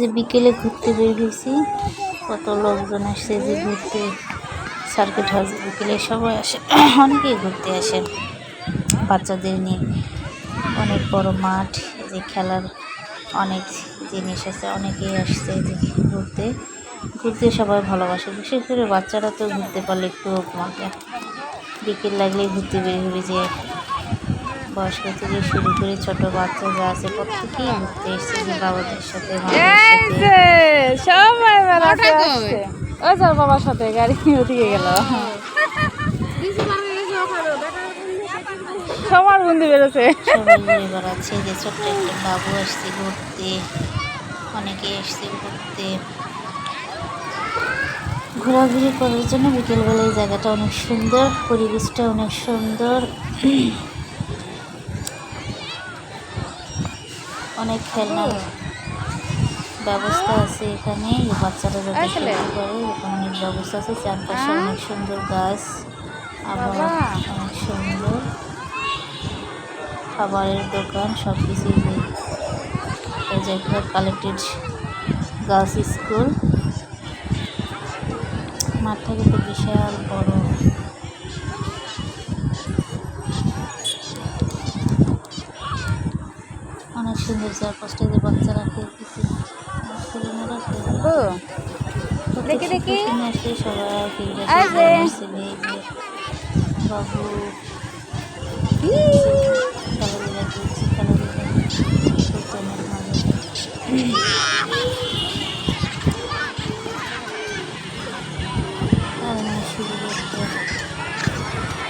যে বিকেলে ঘুরতে বের হয়েছি, কত লোকজন আসছে যে ঘুরতে। সার্কিট হাউস বিকেলে সবাই আসে, অনেকেই ঘুরতে আসেন বাচ্চাদের নিয়ে অনেক বড় মাঠ, যে খেলার অনেক জিনিস আছে, অনেকেই আসছে যে ঘুরতে। ঘুরতে সবাই ভালোবাসে, বিশেষ করে বাচ্চারা তো ঘুরতে পারলে একটু মজা। বিকেল লাগলেই ঘুরতে বের হবে যে বয়স্ক থেকে শুরু করে ছোট বাচ্চা যা আছে, প্রত্যেকেই ঘুরতে এসছে যে বাবাদের সাথে মায়েদের এই সাথে যে সবাই বেড়াতে আসছে। ওই যার বাবার সাথে গাড়ি ওদিকে গেল। সবার বন্ধু বেরোছে বেড়াচ্ছে যে ছোট্ট একটা বাবু আসছে ঘুরতে। অনেকে এসছে ঘুরতে। ঘোরাঘুরি করার জন্য বিকেলবেলায় জায়গাটা অনেক সুন্দর পরিবেশটা অনেক সুন্দর। অনেক খেলনার ব্যবস্থা আছে এখানে। বাচ্চারা যাতে? খেলতে পারে অনেক ব্যবস্থা আছে। চারপাশে? অনেক সুন্দর গাছ আবহাওয়া অনেক সুন্দর। খাবারের দোকান সব কিছু এই যে কালেক্টেড গার্লস স্কুল মাঠটা কিন্তু বিশাল বড়। অনেক সুন্দর চারপাশটা যে বাচ্চারা খেলতেছে। ও দেখি, দেখি। বাবু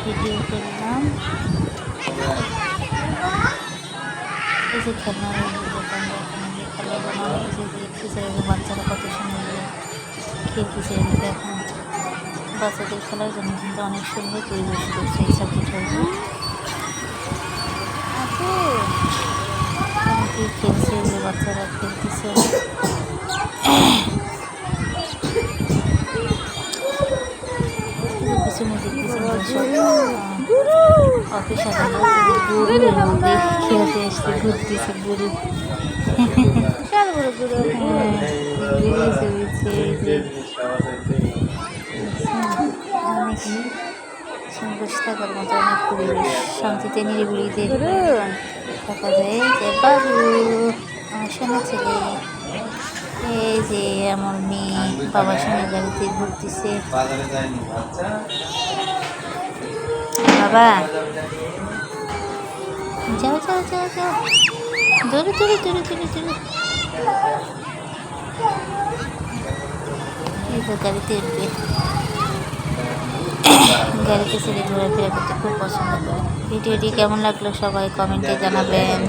ভিডিও করলাম এই যে দোকান খেলা বানানো দেখতেছে এবং বাচ্চারা কত সুন্দর খেলতেছে দেখুন বাচ্চাদের খেলার জন্য কিন্তু অনেক সুন্দর পরিবেশ করছে এই সাবজেক্ট হয়েছে খেলছে যে বাচ্চারা খেলতেছে। পিছনে মধ্যে খেলতে এসছে ঘুরতেছে গরু। এই যে অনেক শান্তিতে নিরিবিলিতে। থাকা যায় যে বাবু আমার সোনা ছেলে। এই যে আমার মেয়ে, বাবার সঙ্গে গাড়িতে ঘুরতেছে। বাবা যাও যাও যাও যাও দৌড়ে দৌড়ে দৌড়ে দৌড়ে দৌড়ে তো গাড়িতে উঠবে। গাড়িতে ছেড়ে ঘোরাফেরা করতে খুব পছন্দ করে। ভিডিওটি কেমন লাগল সবাই কমেন্টে জানাবেন।